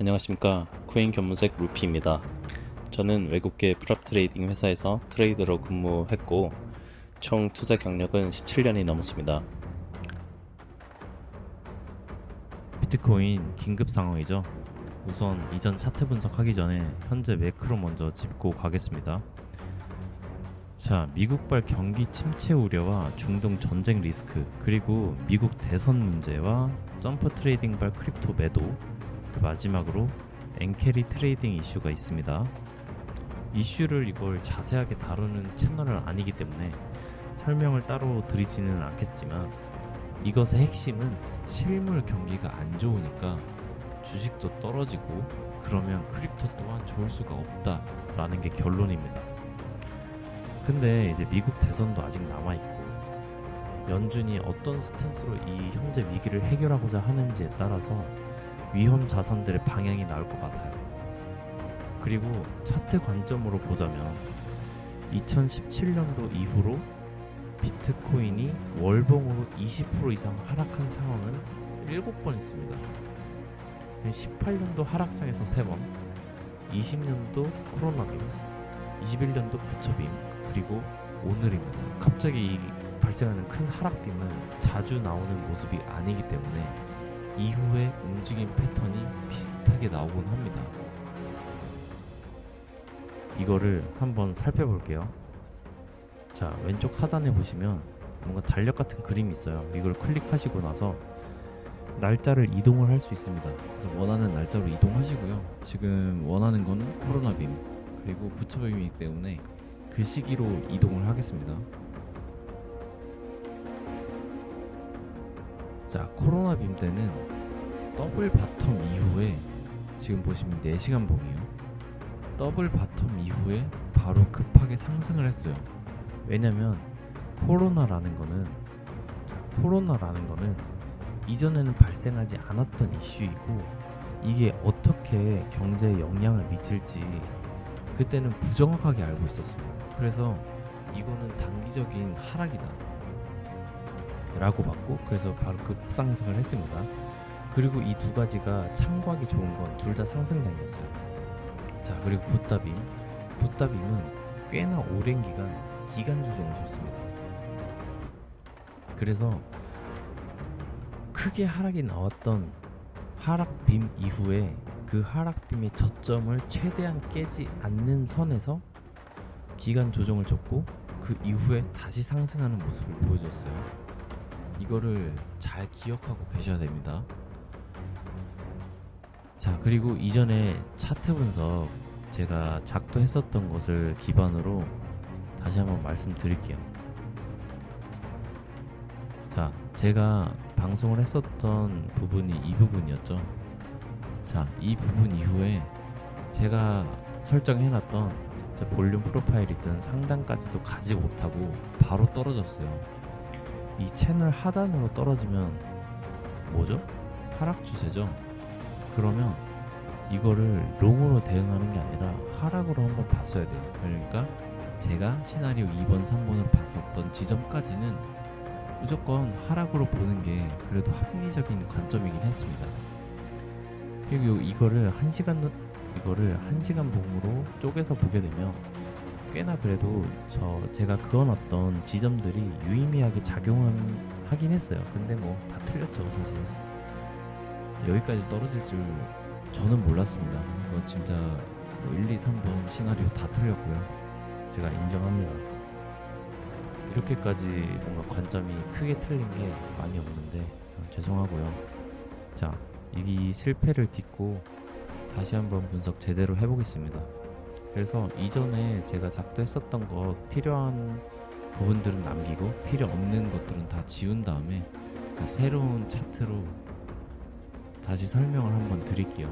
안녕하십니까 코인 견문색 루피입니다. 저는 외국계 프랍 트레이딩 회사에서 트레이더로 근무했고 총 투자 경력은 17년이 넘었습니다. 비트코인 긴급 상황이죠. 우선 이전 차트 분석하기 전에 현재 매크로 먼저 짚고 가겠습니다. 자, 미국발 경기 침체 우려와 중동 전쟁 리스크, 그리고 미국 대선 문제와 점프 트레이딩발 크립토 매도, 그 마지막으로 엔캐리 트레이딩 이슈가 있습니다. 이슈를 이걸 자세하게 다루는 채널은 아니기 때문에 설명을 따로 드리지는 않겠지만 이것의 핵심은 실물 경기가 안 좋으니까 주식도 떨어지고 그러면 크립토 또한 좋을 수가 없다라는 게 결론입니다. 근데 이제 미국 대선도 아직 남아 있고 연준이 어떤 스탠스로 이 현재 위기를 해결하고자 하는지에 따라서 위험 자산들의 방향이 나올 것 같아요. 그리고 차트 관점으로 보자면 2017년도 이후로 비트코인이 월봉으로 20% 이상 하락한 상황은 7번 있습니다. 18년도 하락장에서 3번, 20년도 코로나빔, 21년도 부처빔, 그리고 오늘입니다. 갑자기 이 발생하는 큰 하락빔은 자주 나오는 모습이 아니기 때문에 이후에 움직임 패턴이 비슷하게 나오곤 합니다. 이거를 한번 살펴볼게요. 자 왼쪽 하단에 보시면 뭔가 달력 같은 그림이 있어요 이걸 클릭하시고 나서 날짜를 이동을 할 수 있습니다 그래서 원하는 날짜로 이동하시고요 지금 원하는 거는 코로나 빔 그리고 부처 빔이기 때문에 그 시기로 이동을 하겠습니다 자 코로나빔 때는 더블 바텀 이후에 지금 보시면 4시간 봉이에요 더블 바텀 이후에 바로 급하게 상승을 했어요 왜냐면 코로나라는 거는 자, 코로나라는 거는 이전에는 발생하지 않았던 이슈이고 이게 어떻게 경제에 영향을 미칠지 그때는 부정확하게 알고 있었어요. 그래서 이거는 단기적인 하락이다. 라고 봤고 그래서 바로 급상승을 했습니다. 그리고 이 두 가지가 참고하기 좋은 건 둘 다 상승장이었어요. 자 그리고 붓다빔 붓다빔은 꽤나 오랜 기간 기간 조정을 줬습니다. 그래서 크게 하락이 나왔던 하락빔 이후에 그 하락빔의 저점을 최대한 깨지 않는 선에서 기간 조정을 줬고 그 이후에 다시 상승하는 모습을 보여줬어요. 이거를 잘 기억하고 계셔야 됩니다. 자, 그리고 이전에 차트 분석 제가 작도했었던 것을 기반으로 다시 한번 말씀드릴게요. 자, 제가 방송을 했었던 부분이 이 부분이었죠. 자, 이 부분 이후에 제가 설정해놨던 제 볼륨 프로파일이든 상단까지도 가지 못하고 바로 떨어졌어요. 이 채널 하단으로 떨어지면 뭐죠? 하락 추세죠. 그러면 이거를 롱으로 대응하는 게 아니라 하락으로 한번 봤어야 돼요. 그러니까 제가 시나리오 2번, 3번으로 봤었던 지점까지는 무조건 하락으로 보는 게 그래도 합리적인 관점이긴 했습니다. 그리고 이거를 한 시간 이거를 한 시간 봉으로 쪼개서 보게 되면 꽤나 그래도 저 제가 그어놨던 지점들이 유의미하게 작용하긴 했어요. 근데 뭐 다 틀렸죠 사실. 여기까지 떨어질 줄 저는 몰랐습니다. 이거 진짜 뭐 1, 2, 3번 시나리오 다 틀렸고요. 제가 인정합니다. 이렇게까지 뭔가 관점이 크게 틀린 게 많이 없는데 어, 죄송하고요. 자, 이 실패를 딛고 다시 한번 분석 제대로 해보겠습니다. 그래서 이전에 제가 작도했었던 것 필요한 부분들은 남기고 필요 없는 것들은 다 지운 다음에 자, 새로운 차트로 다시 설명을 한번 드릴게요.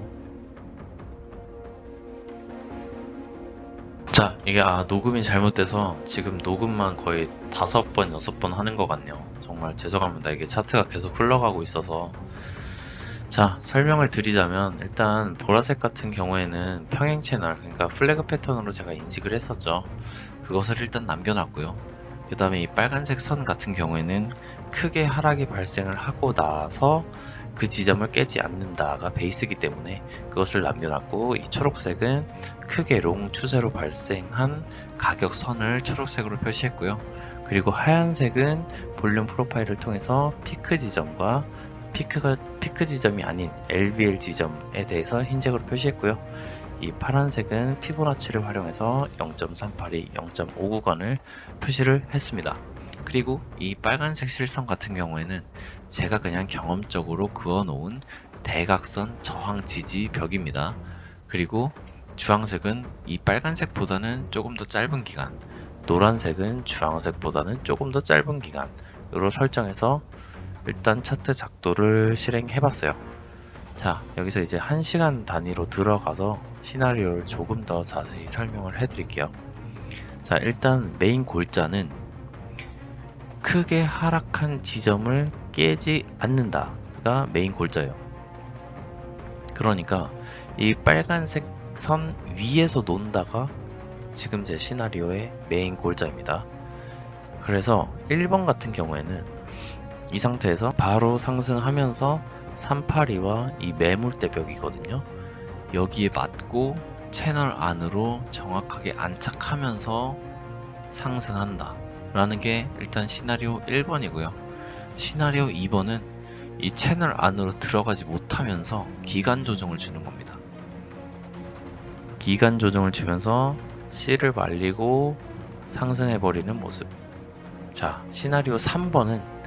자, 이게 아 녹음이 잘못돼서 지금 녹음만 거의 다섯 번, 여섯 번 하는 것 같네요. 정말 죄송합니다. 이게 차트가 계속 흘러가고 있어서. 자, 설명을 드리자면 일단 보라색 같은 경우에는 평행 채널, 그러니까 플래그 패턴으로 제가 인식을 했었죠. 그것을 일단 남겨놨고요. 그 다음에 이 빨간색 선 같은 경우에는 크게 하락이 발생을 하고 나서 그 지점을 깨지 않는다가 베이스이기 때문에 그것을 남겨놨고 이 초록색은 크게 롱 추세로 발생한 가격선을 초록색으로 표시했고요. 그리고 하얀색은 볼륨 프로파일을 통해서 피크 지점과 피크가 피크 지점이 아닌 LBL 지점에 대해서 흰색으로 표시했고요. 이 파란색은 피보나치를 활용해서 0.382, 0.5 구간을 표시를 했습니다. 그리고 이 빨간색 실선 같은 경우에는 제가 그냥 경험적으로 그어놓은 대각선 저항 지지 벽입니다. 그리고 주황색은 이 빨간색보다는 조금 더 짧은 기간, 노란색은 주황색보다는 조금 더 짧은 기간으로 설정해서 일단 차트 작도를 실행해 봤어요. 자, 여기서 이제 1시간 단위로 들어가서 시나리오를 조금 더 자세히 설명을 해 드릴게요. 자, 일단 메인 골자는 크게 하락한 지점을 깨지 않는다가 메인 골자예요. 그러니까 이 빨간색 선 위에서 논다가 지금 제 시나리오의 메인 골자입니다. 그래서 1번 같은 경우에는 이 상태에서 바로 상승하면서 382와 이 매물대 벽이거든요. 여기에 맞고 채널 안으로 정확하게 안착하면서 상승한다. 라는 게 일단 시나리오 1번이고요. 시나리오 2번은 이 채널 안으로 들어가지 못하면서 기간 조정을 주는 겁니다. 기간 조정을 주면서 C를 말리고 상승해버리는 모습. 자, 시나리오 3번은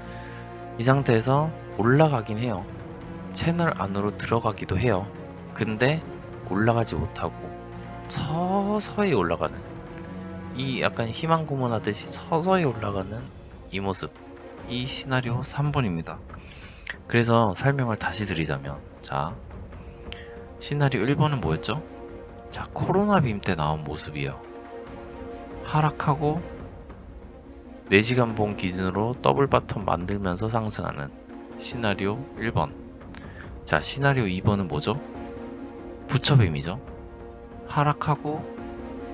이 상태에서 올라가긴 해요. 채널 안으로 들어가기도 해요. 근데 올라가지 못하고 서서히 올라가는 이 약간 희망 고문하듯이 서서히 올라가는 이 모습. 이 시나리오 3번입니다. 그래서 설명을 다시 드리자면 자 시나리오 1번은 뭐였죠? 자 코로나 빔 때 나온 모습이에요. 하락하고 4시간 봉 기준으로 더블 바텀 만들면서 상승하는 시나리오 1번. 자, 시나리오 2번은 뭐죠? 부처빔이죠. 하락하고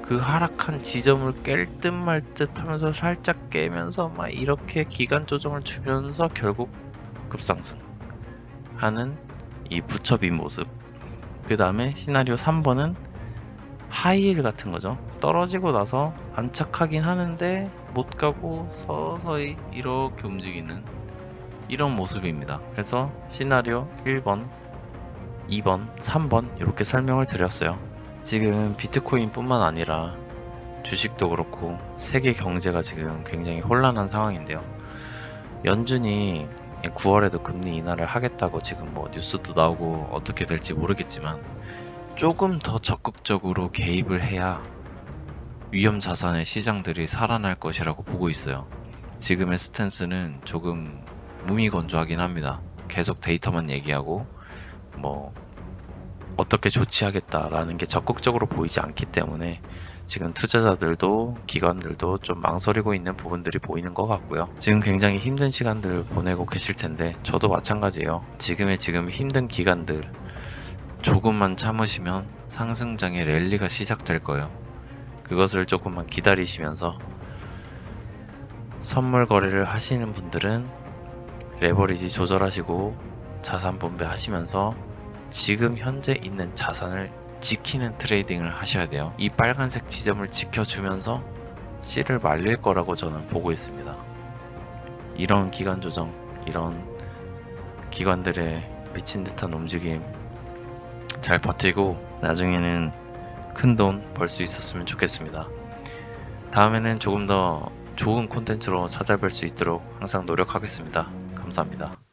그 하락한 지점을 깰 듯 말 듯 하면서 살짝 깨면서 막 이렇게 기간 조정을 주면서 결국 급상승 하는 이 부처빔 모습. 그 다음에 시나리오 3번은 하이힐 같은 거죠. 떨어지고 나서 안착하긴 하는데 못 가고 서서히 이렇게 움직이는 이런 모습입니다. 그래서 시나리오 1번, 2번, 3번 이렇게 설명을 드렸어요. 지금 비트코인 뿐만 아니라 주식도 그렇고 세계 경제가 지금 굉장히 혼란한 상황인데요. 연준이 9월에도 금리 인하를 하겠다고 지금 뭐 뉴스도 나오고 어떻게 될지 모르겠지만 조금 더 적극적으로 개입을 해야 위험 자산의 시장들이 살아날 것이라고 보고 있어요. 지금의 스탠스는 조금 무미건조하긴 합니다. 계속 데이터만 얘기하고 뭐 어떻게 조치하겠다라는 게 적극적으로 보이지 않기 때문에 지금 투자자들도 기관들도 좀 망설이고 있는 부분들이 보이는 것 같고요. 지금 굉장히 힘든 시간들을 보내고 계실 텐데 저도 마찬가지예요. 지금의 지금 힘든 기간들 조금만 참으시면 상승장의 랠리가 시작될 거예요. 그것을 조금만 기다리시면서 선물 거래를 하시는 분들은 레버리지 조절하시고 자산 분배하시면서 지금 현재 있는 자산을 지키는 트레이딩을 하셔야 돼요. 이 빨간색 지점을 지켜주면서 C를 말릴 거라고 저는 보고 있습니다. 이런 기간 조정, 이런 기관들의 미친 듯한 움직임 잘 버티고 나중에는 큰 돈 벌 수 있었으면 좋겠습니다. 다음에는 조금 더 좋은 콘텐츠로 찾아뵐 수 있도록 항상 노력하겠습니다. 감사합니다.